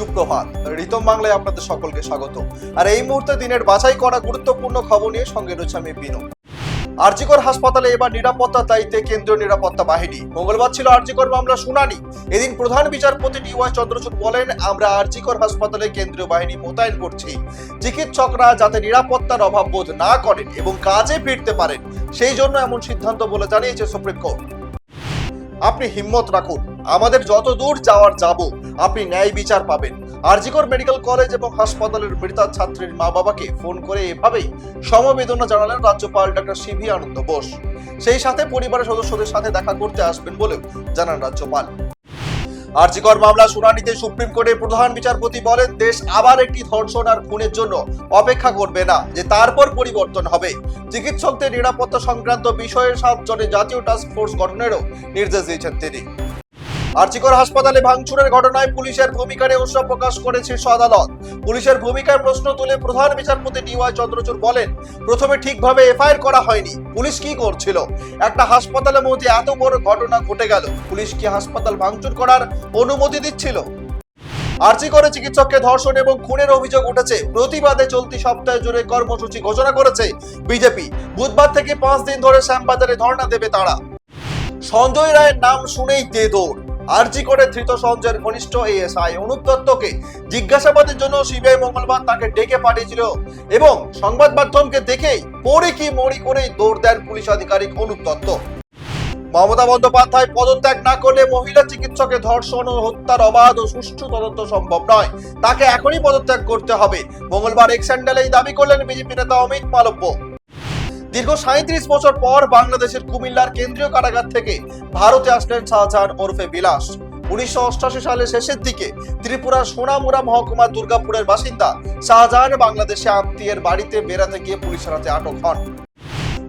সুপ্রভাত রিতম বাংলায় আপনাদের সকলকে স্বাগত। আর এই মুহূর্তে দিনের বাছাই করা গুরুত্বপূর্ণ খবর নিয়ে সঙ্গে রয়েছে আমি বিনো। আরজিকর হাসপাতালে এবার নিরাপত্তা দায়িত্বে কেন্দ্রীয় নিরাপত্তা বাহিনী। মঙ্গলবার ছিল আরজিকর মামলা শুনানি। এদিন প্রধান বিচারপতি ডিওয়াই চন্দ্রচূড় বলেন, আমরা আরজিকর হাসপাতালে কেন্দ্রীয় বাহিনী মোতায়েন করছি। চিকিৎসকরা যাতে নিরাপত্তার অভাব বোধ না করেন এবং কাজে ফিরতে পারেন, সেই জন্য এমন সিদ্ধান্ত বলে জানিয়েছে সুপ্রিম কোর্ট। আপনি হিম্মত রাখুন, আমাদের যত দূর যাওয়ার যাব আপনি ন্যায় বিচার পাবেন। আরজিকর মেডিকেল কলেজ এবং হাসপাতালের মৃতা ছাত্রীর মা বাবাকে ফোন করে এভাবেই সমবেদনা জানালেন রাজ্যপাল ডক্টর সিভি আনন্দ বোস। সেই সাথে পরিবারের সদস্যদের সাথে দেখা করতে আসবেন বলেও জানান রাজ্যপাল। আরজিকর মামলা শুনানিতে সুপ্রিম কোর্টের প্রধান বিচারপতি বলেন, দেশ আবার একটি ধর্ষণ আর খুনের জন্য অপেক্ষা করবে না, যে তারপর পরিবর্তন হবে। চিকিৎসকদের নিরাপত্তা সংক্রান্ত বিষয়ে সাতজনের জাতীয় টাস্ক ফোর্স গঠনেরও নির্দেশ দিয়েছেন তিনি। আর্চিকর হাসপাতালে ভাঙচুরের ঘটনায় পুলিশের ভূমিকা নিয়ে উৎসব প্রকাশ করেছে আদালত। পুলিশের ভূমিকার প্রশ্ন তুলে প্রধান বিচারপতি ডিওয়াই চন্দ্রচূড় বলেন, প্রথমে ঠিকভাবে এফআইআর করা হয়নি। পুলিশ কি করছিল? একটা হাসপাতালের মধ্যে এত বড় ঘটনা ঘটে গেল। পুলিশ কি হাসপাতাল ভাঙচুর করার অনুমতি দিচ্ছিল? আর্জি করে চিকিৎসককে ধর্ষণ এবং খুনের অভিযোগ উঠেছে। প্রতিবাদে চলতি সপ্তাহে জুড়ে কর্মসূচি ঘোষণা করেছে বিজেপি। বুধবার থেকে পাঁচ দিন ধরে শ্যামবাজারে ধর্ণা দেবে তারা। সঞ্জয় রায়ের নাম শুনেই দে দৌড়। আরজি করে ধৃত সঞ্জয়ের ঘনিষ্ঠ এএসআই অনুপ দত্তকে জিজ্ঞাসাবাদের জন্য সিবিআই মঙ্গলবার তাকে ডেকে পাঠিয়েছিল এবং সংবাদ মাধ্যমকে দেখেই পড়ে কি মরি করেই দৌড় দেন পুলিশ আধিকারিক অনুপ দত্ত। মমতা বন্দ্যোপাধ্যায় পদত্যাগ না করলে মহিলা চিকিৎসকের ধর্ষণ ও হত্যার অবাধ ও সুষ্ঠু তদন্ত সম্ভব নয়। তাকে এখনই পদত্যাগ করতে হবে। মঙ্গলবার এক স্যান্ডেলে এই দাবি করলেন বিজেপি নেতা অমিত মালব্য। দীর্ঘ সাঁত্রিশ বছর পর বাংলাদেশের কুমিল্লার কেন্দ্রীয় কারাগার থেকে ভারতে আসলেন শাহজাহান ওরফে বিলাস। উনিশশো সালের শেষের দিকে ত্রিপুরার সোনামুরা মহকুমা দুর্গাপুরের বাসিন্দা শাহজাহান বাংলাদেশে আত্মীয়ের বাড়িতে বেড়াতে গিয়ে পুলিশের হাতে আটক হন।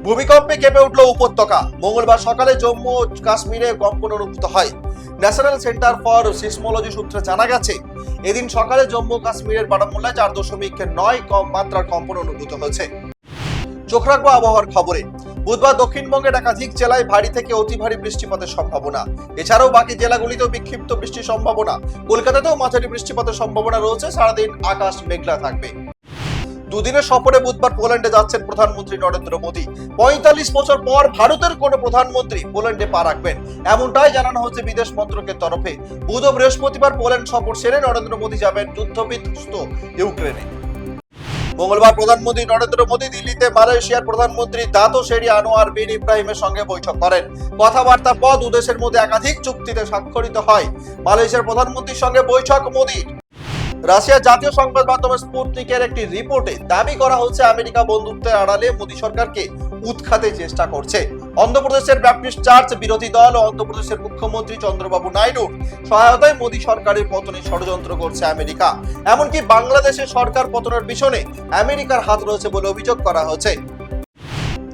ভূমিকম্পে কেঁপে উঠল উপত্যকা। মঙ্গলবার সকালে জম্মু কাশ্মীরে কম্পন অনুভূত হয়। ন্যাশনাল সেন্টার ফর সিসমোলজি সূত্রে জানা গেছে, এদিন সকালে জম্মু কাশ্মীরের বারামুল্লায় চার দশমিক নয় মাত্রার কম্পন অনুভূত হয়েছে। চোখ রাখব আবহাওয়ার খবরে। বুধবার দক্ষিণবঙ্গের একাধিক জেলায় ভারী থেকে অতি ভারী বৃষ্টিপাতের সম্ভাবনা। এছাড়াও বাকি জেলাগুলিতেও বিক্ষিপ্ত বৃষ্টির সম্ভাবনা। কলকাতাতেও মাঝারি বৃষ্টিপাতের সম্ভাবনা রয়েছে। সারাদিন আকাশ মেঘলা থাকবে। দুদিনের সফরে বুধবার পোল্যান্ডে যাচ্ছেন প্রধানমন্ত্রী নরেন্দ্র মোদী। পঁয়তাল্লিশ বছর পর ভারতের কোন প্রধানমন্ত্রী পোল্যান্ডে পা রাখবেন। এমনটাই জানানো হচ্ছে বিদেশ মন্ত্রকের তরফে। বুধ ও বৃহস্পতিবার পোল্যান্ড সফর সেরে নরেন্দ্র মোদী যাবেন যুদ্ধবিধ্বস্ত ইউক্রেনে। মঙ্গলবার প্রধানমন্ত্রী নরেন্দ্র মোদী দিল্লিতে মালয়েশিয়ার প্রধানমন্ত্রী দাতো শেরি আনোয়ার বিন ইব্রাহিমের সঙ্গে বৈঠক করেন। কথাবার্তা পর দুদেশের মধ্যে একাধিক চুক্তিতে স্বাক্ষরিত হয়। মালয়েশিয়ার প্রধানমন্ত্রীর সঙ্গে বৈঠক মোদীর। রাশিয়ার জাতীয় সংবাদ মাধ্যমে স্পুটনিকের একটি রিপোর্টে দাবি করা হচ্ছে, আমেরিকা বন্ধুত্বের আড়ালে মোদী সরকারকে উৎখাতে চেষ্টা করছে। অন্ধ্রপ্রদেশের ব্যাপটিস্ট চার্চ বিরোধী দল ও অন্ধ্রপ্রদেশের মুখ্যমন্ত্রী চন্দ্রবাবু নাইডুর সহায়তায় মোদী সরকারের পতনে ষড়যন্ত্র করছে আমেরিকা। এমনকি বাংলাদেশের সরকার পতনের পিছনে আমেরিকার হাত রয়েছে বলে অভিযোগ করা হয়েছে।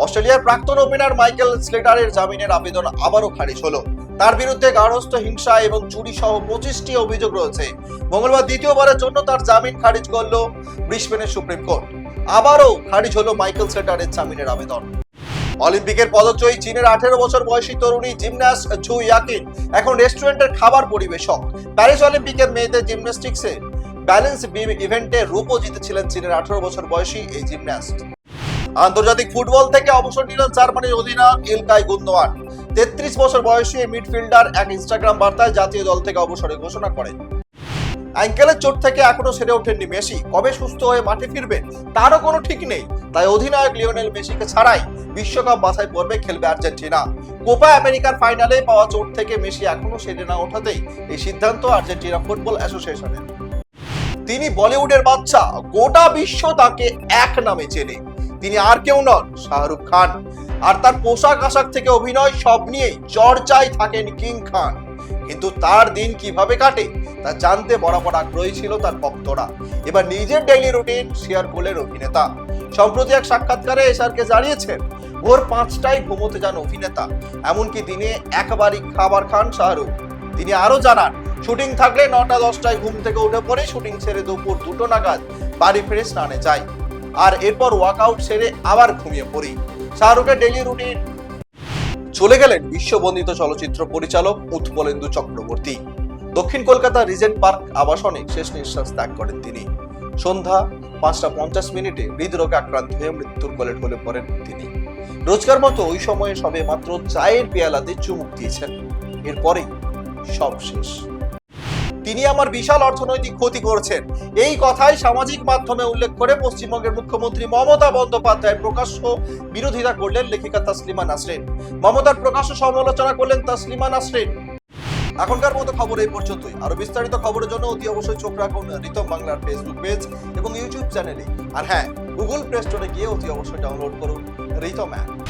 অস্ট্রেলিয়ার প্রাক্তন ওপেনার মাইকেল স্লেটারের জামিনের আবেদন আবারও খারিজ হলো। তার বিরুদ্ধে গার্হস্থ হিংসা এবং চুরি সহ পঁচিশটি অভিযোগ রয়েছে। মঙ্গলবার দ্বিতীয়বারের জন্য তার জামিন খারিজ করল ব্রিসবেনের সুপ্রিম কোর্ট। আবারও খারিজ হলো মাইকেল স্লেটারের জামিনের আবেদন। অলিম্পিকের পদকজয়ী চীনের আঠেরো বছর বয়সী তরুণী জিমন্যাস্ট ঝু ইয়াকিন। এখন রেস্টুরেন্টের খাবার পরিবেশক। প্যারিস অলিম্পিকের মেয়েদের জিমন্যাস্টিক্সে ব্যালেন্স বিম ইভেন্টে রূপও জিতেছিলেন চীনের আঠেরো বছর বয়সী এই জিমন্যাস্ট। আন্তর্জাতিক ফুটবল থেকে অবসর নিলেন জার্মানির অধিনায়ক ইলকাই গুন্দোয়ান তেত্রিশ বছর বয়সী এই মিডফিল্ডার এক ইনস্টাগ্রাম বার্তায় জাতীয় দল থেকে অবসরের ঘোষণা করেন। অ্যাঙ্কেলের চোট থেকে এখনও সেরে ওঠেননি মেসি। কবে সুস্থ হয়ে মাঠে ফিরবেন, তারও কোনো ঠিক নেই। তাই অধিনায়ক লিওনেল মেসিকে ছাড়াই বিশ্বকাপ বাছাই পর্বে খেলবে আর্জেন্টিনা। কোপা আমেরিকার ফাইনালে পাওয়া চোট থেকে মেসি এখনও সেরে না ওঠাতেই এই সিদ্ধান্ত আর্জেন্টিনা ফুটবল অ্যাসোসিয়েশনের। তিনি বলিউডের বাচ্চা গোটা বিশ্ব তাকে এক নামে চেনে। তিনি আর কেউ নন, শাহরুখ খান। আর তার পোশাক আশাক থেকে অভিনয় সব নিয়ে চর্চায় থাকেন কিং খান। কিন্তু তার দিন কীভাবে কাটে, তা জানতে বরাবর আগ্রহী ছিল তার ভক্তরা। এবার নিজের ডেইলি রুটিন শেয়ার করলেন অভিনেতা। সম্প্রতি এক সাক্ষাৎকারে এসআরকে জানিয়েছেন, ভোর পাঁচটায় ঘুমোতে যান অভিনেতা। এমনকি দিনে একবারই খাবার খান শাহরুখ। তিনি আরও জানান, শুটিং থাকলে নটা দশটায় ঘুম থেকে উঠে পড়ে শুটিং ছেড়ে দুপুর দুটো নাগাদ বাড়ি ফিরে স্নানে যাই। আর এরপর ওয়ার্কআউট সেরে আবার ঘুমিয়ে পড়ি। শাহরুখের ডেইলি রুটিন। চলে গেলেন বিশ্ববন্দিত চলচ্চিত্র পরিচালক উৎপলেন্দু চক্রবর্তী। দক্ষিণ কলকাতা রিজেন্ট পার্ক আবাসনে শেষ নিঃশ্বাস ত্যাগ করেন তিনি। সন্ধ্যা পাঁচটা পঞ্চাশ মিনিটে হৃদরোগে আক্রান্ত হয়ে মৃত্যুর কোলে ঢলে পড়েন তিনি। রোজকার মতো ওই সময়ে সবে মাত্র চায়ের পেয়ালাতে চুমুক দিয়েছেন। এরপরেই সব শেষ। তিনি আমার বিশাল অর্থনৈতিক ক্ষতি করেছেন। এই কথাই সামাজিক মাধ্যমে উল্লেখ করে পশ্চিমবঙ্গের মুখ্যমন্ত্রী মমতা বন্দ্যোপাধ্যায় প্রকাশ্য বিরোধিতা করলেন লেখিকা তাসলিমা নাসরিন। মমতার প্রকাশ্য সমালোচনা করলেন তাসলিমা নাসরিন। এখনকার মতো খবর এই পর্যন্তই। আরও বিস্তারিত খবরের জন্য অতি অবশ্যই চোখ রাখুন রিতম বাংলার ফেসবুক পেজ এবং ইউটিউব চ্যানেলে আর হ্যাঁ গুগল প্লে স্টোরে গিয়ে অতি অবশ্যই ডাউনলোড করুন রিতম অ্যাপ